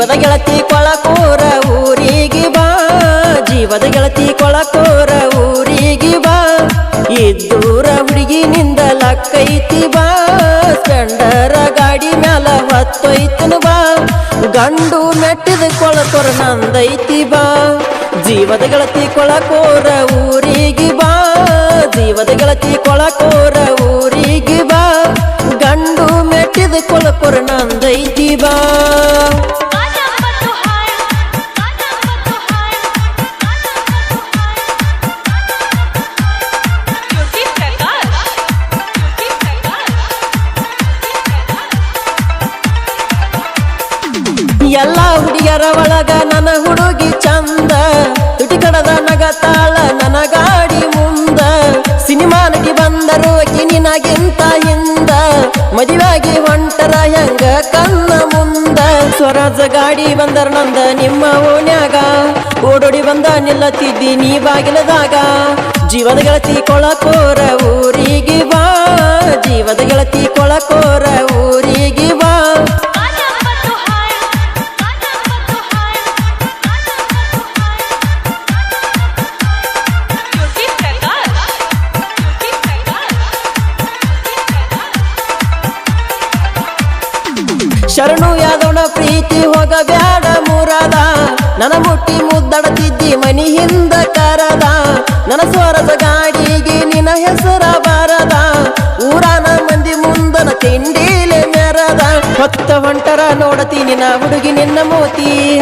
ಜೀವದ ಗೆಳತಿ ಕೊಳಕೋರ ಊರಿಗೆ ಬಾ, ಜೀವದ ಗೆಳತಿ ಕೊಳಕೋರ ಊರಿಗೆ ಬಾ. ಇದ್ದೂರ ಹುಡುಗಿನಿಂದ ಲಕ್ಕೈತಿ ಬಾ, ಸ್ಪೆಂಡರ ಗಾಡಿ ಮ್ಯಾಲ ಹೊತ್ತೊಯ್ತನು ಬಾ. ಗಂಡು ಮೆಟ್ಟಿದ ಕೊಳಕೋರ ನಂದೈತಿ ಬಾ, ಜೀವದ ಗೆಳತಿ ಕೊಳಕೋರ ಊರಿಗೆ ಬಾ. ಜೀವದ ಗೆಳತಿ ಕೊಳಕೋರ ಎಲ್ಲ ಹುಡುಗಿಯರ ಒಳಗ ನನ್ನ ಹುಡುಗಿ ಚಂದ. ತುಟಿ ಕಡದ ನಗತಾಳ ನನ್ನ ಗಾಡಿ ಮುಂದ. ಸಿನಿಮಾ ನಟಿ ಬಂದರು ನಿನಗಿಂತ ಹಿಂದ. ಮದುವಾಗಿ ಹೊಂಟರ ಹೆಂಗ ಕನ್ನ ಮುಂದ. ಸ್ವರಾಜ ಗಾಡಿ ಬಂದರ ನಂದ ನಿಮ್ಮ ಓಣ್ಯಾಗ. ಓಡೋಡಿ ಬಂದ ನಿಲ್ಲತ್ತಿದ್ದಿ ನೀ ಬಾಗಿಲದಾಗ. ಜೀವದ ಗೆಳತಿ ಕೊಳಕೋರ ಊರಿಗೆ ಬಾ. ಜೀವದ ಗೆಳತಿ ಕೊಳಕೋರ ಶರಣು ಯಾದವನ ಪ್ರೀತಿ ಹೋಗಬ್ಯಾಡ ಮುರದ. ನನ್ನ ಮುಟ್ಟಿ ಮುದ್ದಡತಿದ್ದಿ ಮನಿ ಹಿಂದ ಕರದ. ನನ್ನ ಸ್ವರದ ಗಾಡಿಗೆ ನಿನ್ನ ಹೆಸರ ಬರದ. ಊರಾನ ಮಂದಿ ಮುಂದನ ತಿಂಡಿಲೆ ಮೆರದ ಹೊತ್ತ ಹೊಂಟರ ನೋಡತಿ ನಿನ್ನ ಹುಡುಗಿ ನಿನ್ನ ಮೋತಿ.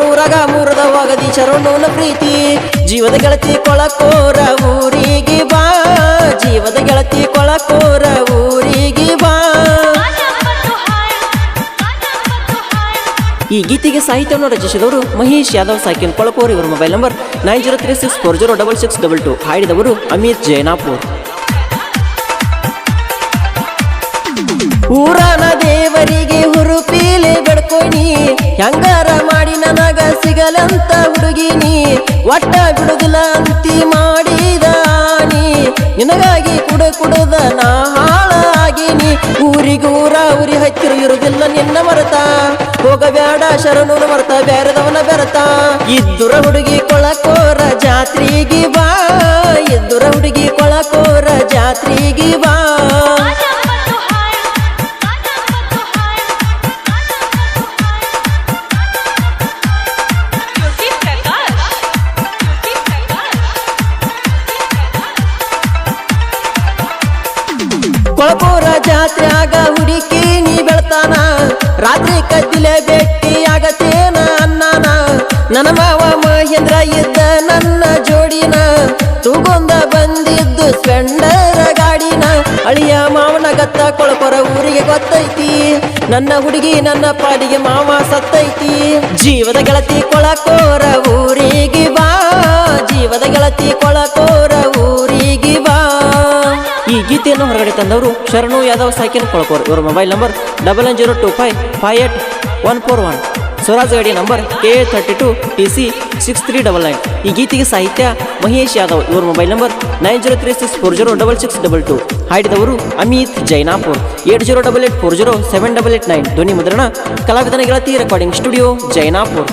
ಊರಗ ಮೂರದ ಹೋಗದಿ ಶರಣುನ ಪ್ರೀತಿ. ಜೀವದ ಗೆಳತಿ ಕೊಳಕೋರ ಊರಿಗೆ ಬಾ. ಜೀವದ ಗೆಳತಿ ಈ ಗೀತೆಗೆ ಸಾಹಿತ್ಯವನ್ನು ರಚಿಸಿದವರು ಮಹೇಶ್ ಯಾದವ್, ಸಾಕಿನ್ ಕೊಳಕೋರ್ ಇವರ mobile number nine zero three six four zero double six double two ಹಾಡಿದವರು Amit Jainapur. ಊರನ ದೇವರಿಗೆ ಹುರುಪೀಲೆ ಬೆಡ್ಕೊನಿ ಹೆಂಗಾರ ಮಾಡಿ ನನಗ ಸಿಗಲಂತ ಹುಡುಗಿನಿ, ಒಟ್ಟ ಬಿಡುದಿಲ್ಲ ಅಂತಿ ಮಾಡಿದ ನಿನಗಾಗಿ ಕುಡ ಕುಡದ ನಾ ಹಾಳಾಗಿನಿ, ಊರಿಗೂರ ಊರಿ ಹತ್ತಿರ ಇರುವುದಿಲ್ಲ ನಿನ್ನ ಮರತ. ಹೋಗಬೇಡ ಶರಣು ಬರ್ತ ಬೇರೆದವನ ಬೆರತ. ಇದ್ದುರ ಹುಡುಗಿ ಕೊಳಕೋರ ಜಾತ್ರೆಗೆ ಬಾ ಇದ್ದುರ ಕೊಳಪೂರ ಜಾತ್ರೆಯಾಗ ಹುಡುಕಿ ನೀ ಬೆಳ್ತಾನ. ರಾತ್ರಿ ಕದ್ದಿಲೆ ಭೇಟಿ ಆಗತೇನ ಅನ್ನಾನ. ನನ್ನ ಮಾವ ಮಹೇಂದ್ರ ಇದ್ದ ನನ್ನ ಜೋಡಿನ. ತೂಗೊಂದ ಬಂದಿದ್ದು ಸ್ಪೆಂಡರ ಗಾಡಿನ. ಅಳಿಯ ಮಾವನ ಗತ್ತ ಕೊಳಪುರ ಊರಿಗೆ ಗೊತ್ತೈತಿ. ನನ್ನ ಹುಡುಗಿ ನನ್ನ ಪಾಡಿಗೆ ಮಾವ ಸತ್ತೈತಿ. ಜೀವದ ಗೆಳತಿ ಕೊಳಕೋರ ಊರಿಗೆ ಬಾ. ಜೀವದ ಗೆಳತಿ ಕೊಳಕೋರ ಗೀತೆಯನ್ನು ಹೊರಗಡೆ ತಂದವರು ಶರಣು ಯಾದವ್ ಸಾಕಿನ್ ಕೊಳಕೋರ್ ಇವರ mobile number double nine zero two five five eight one four one Swaraj ಗಾಡಿ number K thirty two T C six three double nine ಈ ಗೀತೆಗೆ ಸಾಹಿತ್ಯ ಮಹೇಶ್ ಯಾದವ್. ಇವರ mobile number nine zero three six four zero double six double two ಹಾಡಿದವರು Amit Jainapur. Eight zero double eight four zero seven double eight nine ಧ್ವನಿ ಮುದ್ರಣ ಕಲಾವಿದನ ಗೆಳತಿ recording studio Jainapur.